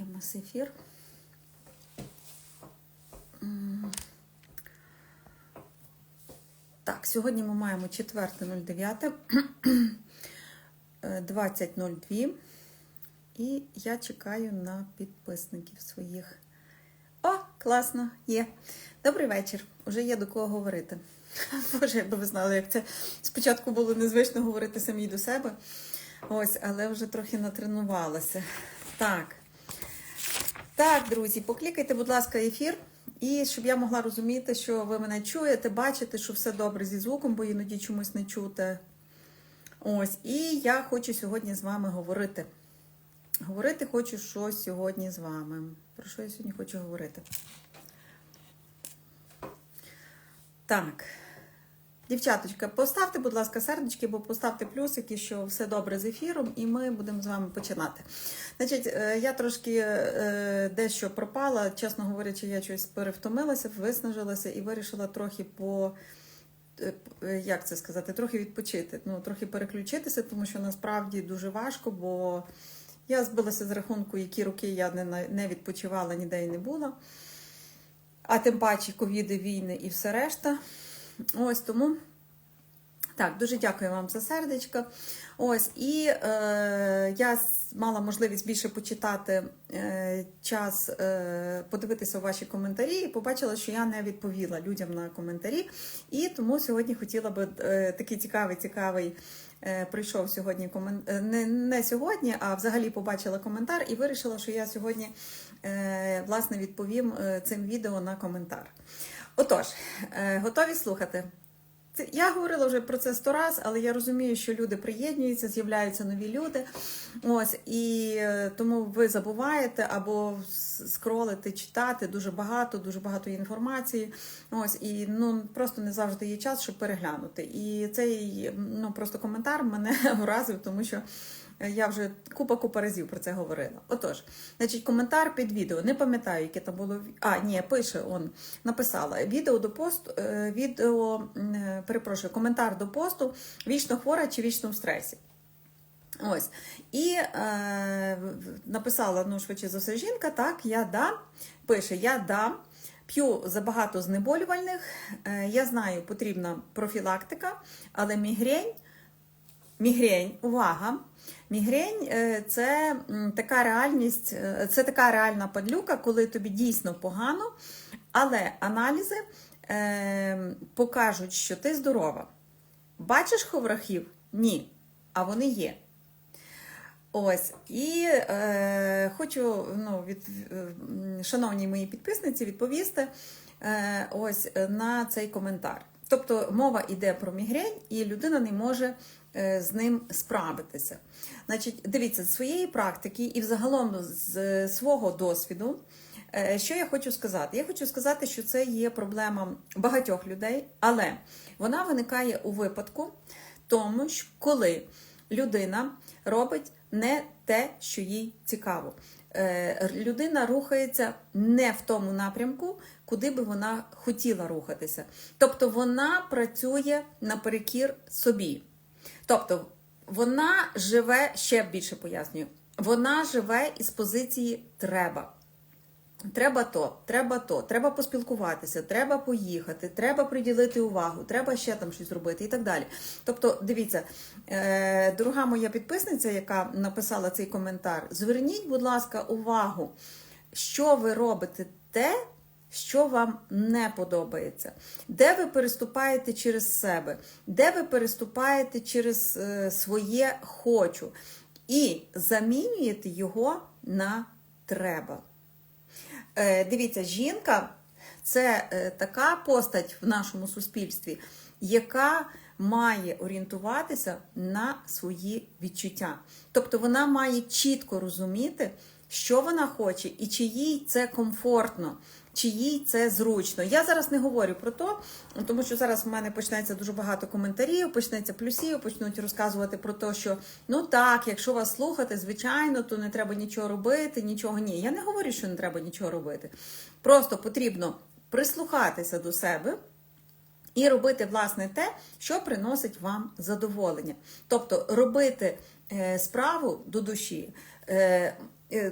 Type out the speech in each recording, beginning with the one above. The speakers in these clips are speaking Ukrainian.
Є в нас ефір. Так, сьогодні ми маємо 4.09, е, 20.02. І я чекаю на підписників своїх. О, класно, є. Добрий вечір. Уже є до кого говорити. Боже, якби ви знали, як це спочатку було незвично говорити самі до себе. Ось, але вже трохи натренувалася. Так. Так, друзі, поклікайте, будь ласка, ефір. І щоб я могла розуміти, що ви мене чуєте, бачите, що все добре зі звуком, бо іноді чомусь не чути. Ось, і я хочу сьогодні з вами говорити. Говорити хочу, що сьогодні з вами. Про що я сьогодні хочу говорити? Так. Дівчаточка, поставте, будь ласка, сердечки, бо поставте плюсики, що все добре з ефіром, і ми будемо з вами починати. Значить, е, я трошки е, дещо пропала, чесно говорячи, я щось перевтомилася, виснажилася і вирішила трохи по. е, Як це сказати, трохи відпочити, ну трохи переключитися, тому що насправді дуже важко, бо я збилася з рахунку, які роки я не, не відпочивала, ніде і не була. А тим паче ковіди, війни і все решта. Ось тому. Так, дуже дякую вам за сердечко. Ось, і е, я мала можливість більше почитати е, час, е, подивитися ваші коментарі, і побачила, що я не відповіла людям на коментарі. І тому сьогодні хотіла би е, такий цікавий, цікавий. е, Прийшов сьогодні комен... е, не, не сьогодні, а взагалі побачила коментар і вирішила, що я сьогодні власне відповім е, цим відео на коментар. Отож, е, готові слухати? Я говорила вже про це сто раз, але я розумію, що люди приєднуються, з'являються нові люди. Ось і е, тому ви забуваєте або скролити, читати дуже багато, дуже багато інформації. Ось і ну просто не завжди є час, щоб переглянути. І цей ну просто коментар мене вразив, тому що. Я вже купа-купа разів про це говорила. Отож, значить, коментар під відео. Не пам'ятаю, яке там було. А, ні, пише он, написала відео до посту, е, відео, е, перепрошую, коментар до посту вічно хвора чи вічно в стресі. Ось. І е, написала, ну, швидше за все, жінка, так, я дам. Пише: Я дам, п'ю забагато знеболювальних. Е, я знаю, потрібна профілактика, але мігрень. Мігрень, увага! Мігрень е, це така реальність, е, це така реальна падлюка, коли тобі дійсно погано, але аналізи е, покажуть, що ти здорова. Бачиш ховрахів? Ні. А вони є. Ось. І е, хочу, ну, від, шановні мої підписниці, відповісти е, ось на цей коментар. Тобто мова йде про мігрень, і людина не може з ним справитися. Значить, дивіться, з своєї практики і взагалом з свого досвіду. Е, Що я хочу сказати? Я хочу сказати, що це є проблема багатьох людей, але вона виникає у випадку, тому що коли людина робить не те, що їй цікаво. Е, Людина рухається не в тому напрямку, куди би вона хотіла рухатися. Тобто вона працює наперекір собі. Тобто вона живе, ще більше пояснюю, вона живе із позиції треба. Треба то, треба то, треба поспілкуватися, треба поїхати, треба приділити увагу, треба ще там щось зробити і так далі. Тобто, дивіться, е, дорога моя підписниця, яка написала цей коментар, зверніть, будь ласка, увагу, що ви робите те, що вам не подобається, де ви переступаєте через себе, де ви переступаєте через е, своє хочу, і замінюєте його на треба. Е, Дивіться, жінка це е, така постать в нашому суспільстві, яка має орієнтуватися на свої відчуття. Тобто вона має чітко розуміти, що вона хоче і чи їй це комфортно. Чи їй це зручно? Я зараз не говорю про то, тому що зараз в мене почнеться дуже багато коментарів, почнеться плюсів, почнуть розказувати про те, що ну так, якщо вас слухати, звичайно, то не треба нічого робити, нічого ні. Я не говорю, що не треба нічого робити. Просто потрібно прислухатися до себе. І робити власне те, що приносить вам задоволення. Тобто робити е, справу до душі. Е,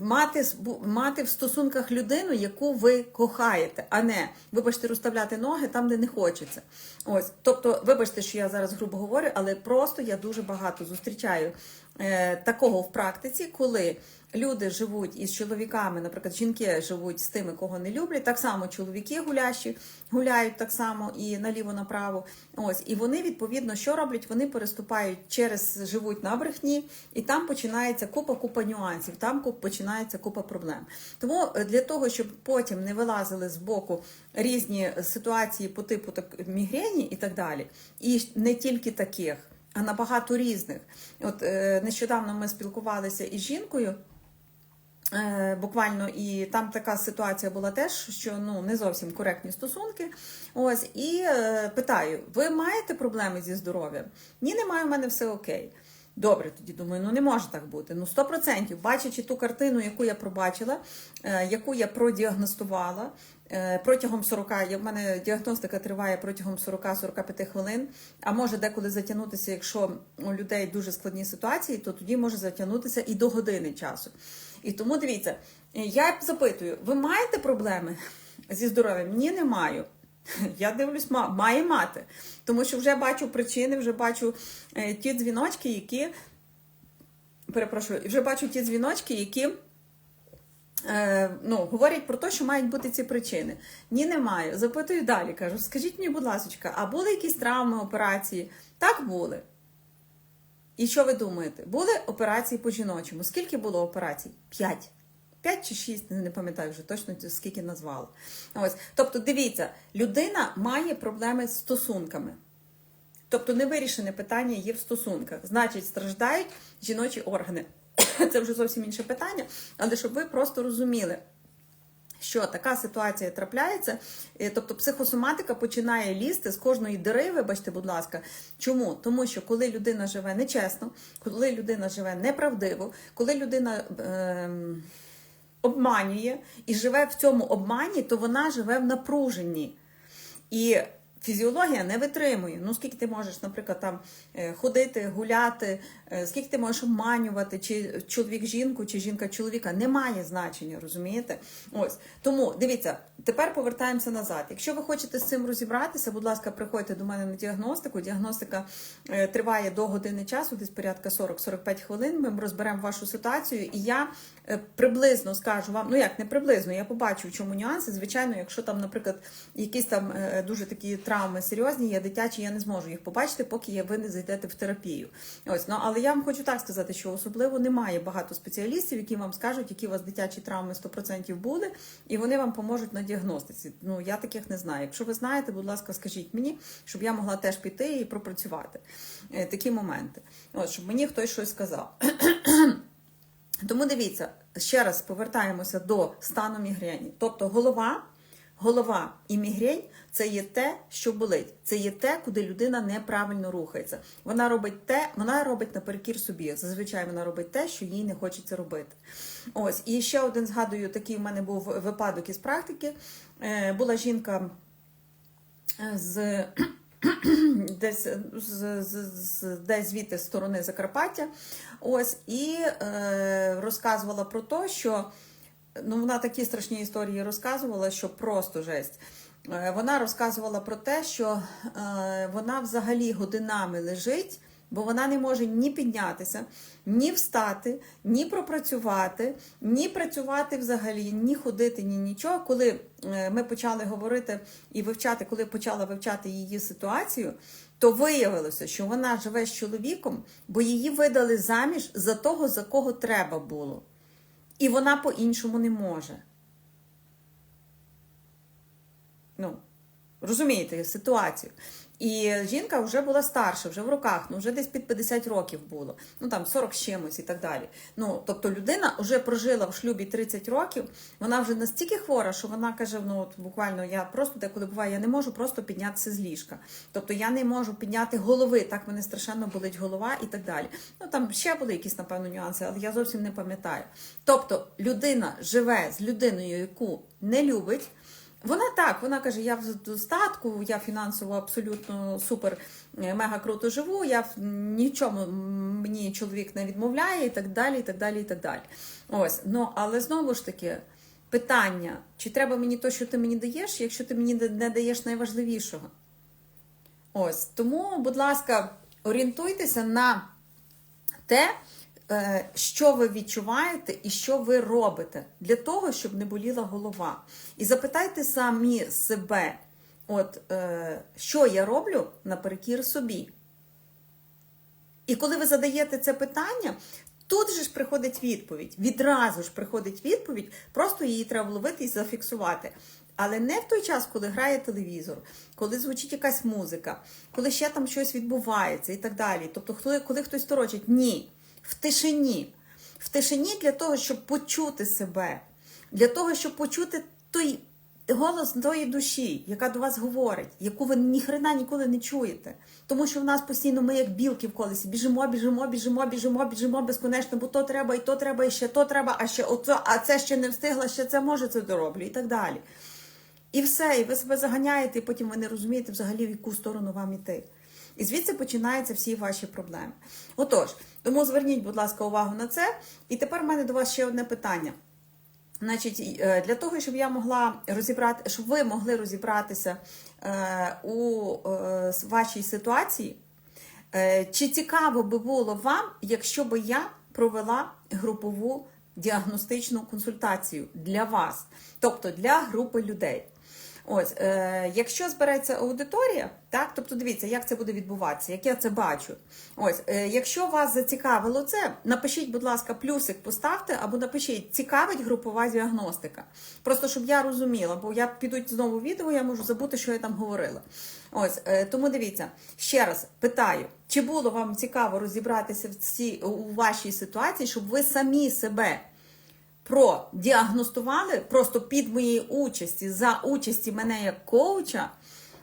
мати, с- бу- мати в стосунках людину, яку ви кохаєте, а не, вибачте, розставляти ноги там, де не хочеться. Ось, тобто, вибачте, що я зараз грубо говорю, але просто я дуже багато зустрічаю е, такого в практиці, коли люди живуть із чоловіками, наприклад, жінки живуть з тими, кого не люблять. Так само чоловіки гулящі гуляють так само і наліво направо. Ось і вони відповідно що роблять? Вони переступають через живуть на брехні, і там починається купа купа нюансів. Там починається купа проблем. Тому е, для того, щоб потім не вилазили з боку різні ситуації по типу так мігрені і так далі, і не тільки таких. А набагато різних. От е, нещодавно ми спілкувалися із жінкою, Буквально і там така ситуація була теж, що ну не зовсім коректні стосунки. Ось і е, питаю: ви маєте проблеми зі здоров'ям? Ні, немає, у мене все окей. Добре, тоді думаю, ну не може так бути. Ну 100%, бачачи ту картину, яку я пробачила, е, яку я продіагностувала е, протягом 40, я- в мене діагностика триває протягом 40-45 хвилин, а може деколи затягнутися, якщо у людей дуже складні ситуації, то тоді може затягнутися і до години часу. І тому дивіться, я запитую: ви маєте проблеми зі здоров'ям? Ні, не маю. Я дивлюсь, ма- має мати. Тому що вже бачу причини, вже бачу е, ті дзвіночки, які. Перепрошую, вже бачу ті дзвіночки, які е, ну, говорять про те, що мають бути ці причини. Ні, немає. Запитую далі, кажу, скажіть мені, будь ласка, а були якісь травми, операції? Так були. І що ви думаєте? Були операції по жіночому. Скільки було операцій? П'ять. П'ять чи шість, не пам'ятаю вже точно скільки назвали. Ось. Тобто, дивіться, людина має проблеми з стосунками. Тобто невирішене питання є в стосунках. Значить, страждають жіночі органи. Це вже зовсім інше питання, але щоб ви просто розуміли. Що така ситуація трапляється, е, тобто психосоматика починає лізти з кожної дири, вибачте, будь ласка. Чому? Тому що коли людина живе нечесно, коли людина живе неправдиво, коли людина ем, обманює і живе в цьому обмані, то вона живе в напруженні. І фізіологія не витримує. Ну, скільки ти можеш, наприклад, там е, ходити, гуляти, е, скільки ти можеш обманювати, чи чоловік жінку, чи жінка чоловіка, немає значення, розумієте? Ось тому дивіться, тепер повертаємося назад. Якщо ви хочете з цим розібратися, будь ласка, приходьте до мене на діагностику. Діагностика е, триває до години часу, десь порядка 40-45 хвилин. Ми розберемо вашу ситуацію, і я приблизно скажу вам, ну як не приблизно, я побачу, в чому нюанси. Звичайно, якщо там, наприклад, якісь там дуже такі травми серйозні, є дитячі, я не зможу їх побачити, поки ви не зайдете в терапію. Ось, ну але я вам хочу так сказати, що особливо немає багато спеціалістів, які вам скажуть, які у вас дитячі травми 100% були, і вони вам поможуть на діагностиці. Ну я таких не знаю. Якщо ви знаєте, будь ласка, скажіть мені, щоб я могла теж піти і пропрацювати е, такі моменти. От щоб мені хтось щось сказав. Тому дивіться, ще раз повертаємося до стану мігрені. Тобто голова, голова і мігрень це є те, що болить. Це є те, куди людина неправильно рухається. Вона робить те, вона робить наперекір собі. Зазвичай вона робить те, що їй не хочеться робити. Ось, і ще один згадую, такий в мене був випадок із практики. Е, була жінка е, з десь, з, з, десь звідти з сторони Закарпаття. Ось, і е, розказувала про те, що ну, вона такі страшні історії розказувала, що просто жесть. Е, Вона розказувала про те, що е, вона взагалі годинами лежить, бо вона не може ні піднятися, ні встати, ні пропрацювати, ні працювати взагалі, ні ходити, ні нічого. Коли е, ми почали говорити і вивчати, коли почала вивчати її ситуацію, то виявилося, що вона живе з чоловіком, бо її видали заміж за того, за кого треба було. І вона по-іншому не може. Ну, розумієте ситуацію. І жінка вже була старша, вже в роках, ну вже десь під 50 років було, ну там 40 з чимось і так далі. Ну, тобто людина вже прожила в шлюбі 30 років, вона вже настільки хвора, що вона каже: ну от буквально я просто деколи буває, я не можу просто піднятися з ліжка. Тобто я не можу підняти голови, так мене страшенно болить голова і так далі. Ну там ще були якісь, напевно, нюанси, але я зовсім не пам'ятаю. Тобто людина живе з людиною, яку не любить. Вона так, вона каже: я в достатку, я фінансово абсолютно супер, е, мега круто живу, я в нічому мені чоловік не відмовляє, і так далі, і так далі, і так далі. Ось, ну але знову ж таки, питання: чи треба мені то, що ти мені даєш, якщо ти мені не- даєш найважливішого? Ось тому, будь ласка, орієнтуйтеся на те, що ви відчуваєте і що ви робите для того, щоб не боліла голова. І запитайте самі себе, от е, що я роблю наперекір собі. І коли ви задаєте це питання, тут же ж приходить відповідь. Відразу ж приходить відповідь, просто її треба вловити і зафіксувати. Але не в той час, коли грає телевізор, коли звучить якась музика, коли ще там щось відбувається і так далі. Тобто, коли хтось торочить, ні, в тишині. В тишині для того, щоб почути себе, для того, щоб почути той голос тої душі, яка до вас говорить, яку ви ніхрена ніколи не чуєте. Тому що в нас постійно ми, як білки в колесі, біжимо, біжимо, біжимо, біжимо, біжимо безконечно, бо то треба, і то треба, і ще то треба, а ще оце, а це ще не встигла, ще це може, це дороблю, і так далі. І все, і ви себе заганяєте, і потім ви не розумієте взагалі, в яку сторону вам іти. І звідси починаються всі ваші проблеми. Отож, тому зверніть, будь ласка, увагу на це. І тепер в мене до вас ще одне питання. Значить, е, для того, щоб я могла розібрати, щоб ви могли розібратися е, у е, вашій ситуації, чи цікаво би було вам, якщо би я провела групову діагностичну консультацію для вас, тобто для групи людей. Ось, е, якщо збереться аудиторія, так, тобто дивіться, як це буде відбуватися, як я це бачу. Ось, е, якщо вас зацікавило це, напишіть, будь ласка, плюсик поставте або напишіть, цікавить групова діагностика. Просто щоб я розуміла, бо я підуть знову відео, я можу забути, що я там говорила. Ось, е, тому дивіться, ще раз питаю, чи було вам цікаво розібратися в цій у вашій ситуації, щоб ви самі себе продіагностували просто під моєї участі, за участі мене як коуча.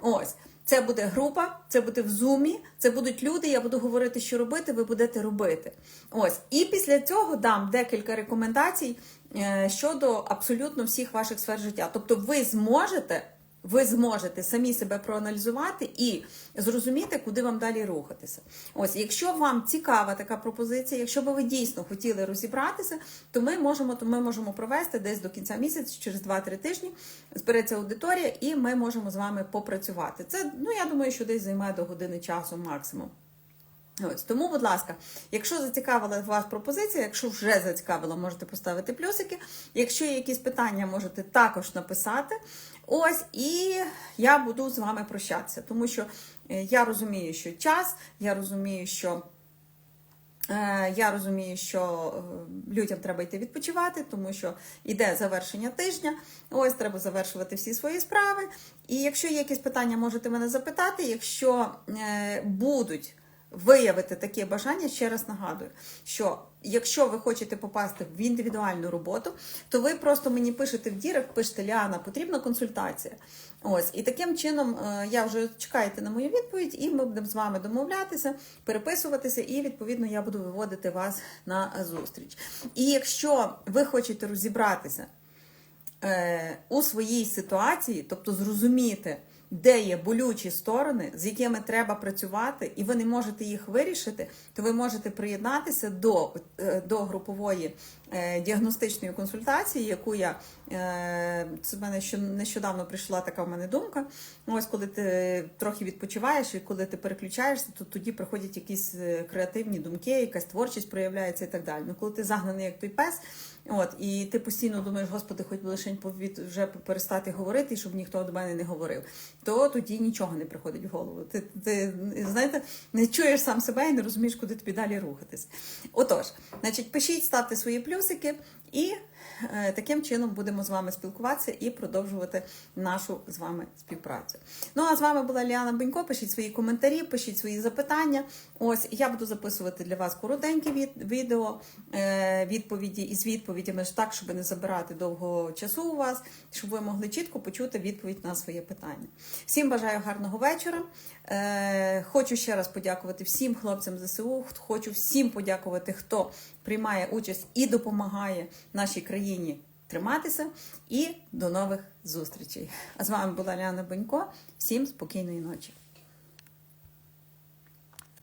Ось. Це буде група, це буде в зумі, це будуть люди. Я буду говорити, що робити, ви будете робити. Ось. І після цього дам декілька рекомендацій е, щодо абсолютно всіх ваших сфер життя. Тобто, ви зможете. Ви зможете самі себе проаналізувати і зрозуміти, куди вам далі рухатися. Ось, якщо вам цікава така пропозиція, якщо би ви дійсно хотіли розібратися, то ми можемо, то ми можемо провести десь до кінця місяця, через 2-3 тижні, збереться аудиторія, і ми можемо з вами попрацювати. Це, ну я думаю, що десь займає до години часу максимум. Ось тому, будь ласка, якщо зацікавила вас пропозиція, якщо вже зацікавила, можете поставити плюсики. Якщо є якісь питання, можете також написати. Ось, і я буду з вами прощатися, тому що е, я розумію, що час, я розумію, що. Е, Я розумію, що е, людям треба йти відпочивати, тому що йде завершення тижня. Ось треба завершувати всі свої справи. І якщо є якісь питання, можете мене запитати. Якщо будуть виявити таке бажання, ще раз нагадую, що якщо ви хочете попасти в індивідуальну роботу, то ви просто мені пишете в дірект, пишете Ліана, потрібна консультація. Ось, і таким чином е, я вже чекаєте на мою відповідь, і ми будемо з вами домовлятися, переписуватися, і відповідно я буду виводити вас на зустріч. І якщо ви хочете розібратися е, у своїй ситуації, тобто зрозуміти, де є болючі сторони, з якими треба працювати, і ви не можете їх вирішити, то ви можете приєднатися до, е, до групової е, діагностичної консультації, яку я е, це в мене нещодавно прийшла така в мене думка. Ось коли ти трохи відпочиваєш і коли ти переключаєшся, то тоді приходять якісь креативні думки, якась творчість проявляється і так далі. Ну, коли ти загнаний як той пес, от і ти постійно думаєш, господи, хоч би лише вже перестати говорити, щоб ніхто до мене не говорив, то тоді нічого не приходить в голову. Ти, ти знаєте, не чуєш сам себе і не розумієш, куди тобі далі рухатись. Отож, значить, пишіть, ставте свої плюсики і е, таким чином будемо з вами спілкуватися і продовжувати нашу з вами співпрацю. Ну а з вами була Ліана Бенько. Пишіть свої коментарі, пишіть свої запитання. Ось я буду записувати для вас коротенькі від, відео е, відповіді із відповідями так, щоб не забирати довго часу у вас, щоб ви могли чітко почути відповідь на своє питання. Всім бажаю гарного вечора. Е, хочу ще раз подякувати всім хлопцям ЗСУ. Хочу всім подякувати, хто приймає участь і допомагає нашій країні триматися і до нових зустрічей. А з вами була Ляна Бонько. Всім спокійної ночі.